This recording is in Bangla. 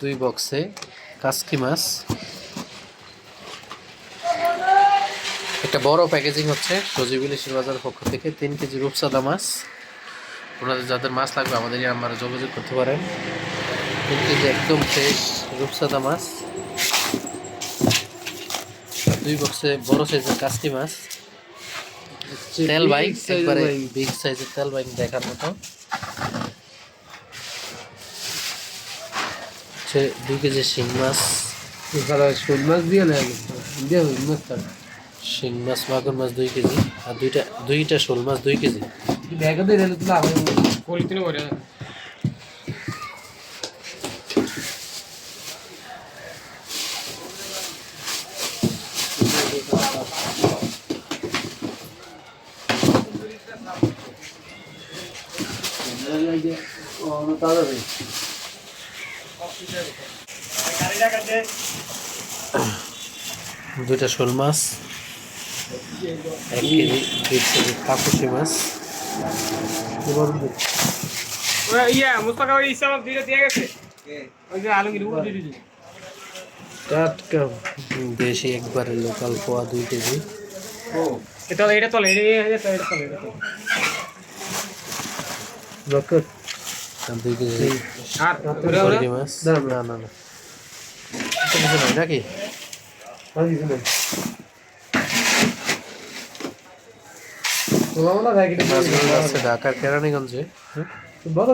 দুই বক্সে কাসকি মাছ। একটা বড় প্যাকেজিং হচ্ছে সজীব ইলিশের বাজারের পক্ষ থেকে তিন কেজি রূপসাদা মাছ। ওনাদের যাদের মাছ লাগবে আমাদের নাম্বারে যোগাযোগ করতে পারেন। তিন কেজি একদম ফ্রেশ রূপসাদা মাছ। দুই বক্সে বড় সাইজের কাসকি মাছ। তেল বাইক একবারে বিগ সাইজের তেল বাইক দেখার মতো। হচ্ছে দুই কেজি শিং মাছ। শোল মাছ দিয়ে না দিয়ে মাছ শিং মাছ মাগুর মাছ দুই কেজি আর দুইটা দুইটা শোল মাছ দুই কেজি। ব্যাগে দিয়ে দিলে তুলা হবে পলিথিনে ভরে দুইটা শোল মাছ এক কেজি দুই কেজি কাকুসি মাছ। ওরা ইয়া মুস্তাকা ওই ইসলাম দুইটা দিয়ে গেছে। ওই যে আলমগীর উপর দিয়ে দিয়েছে। টাটকা দেশি একবারে লোকাল পোয়া দুই কেজি। এটা এটা না না না কিছু নাকি ঢাকার কেরানীগঞ্জে। বড়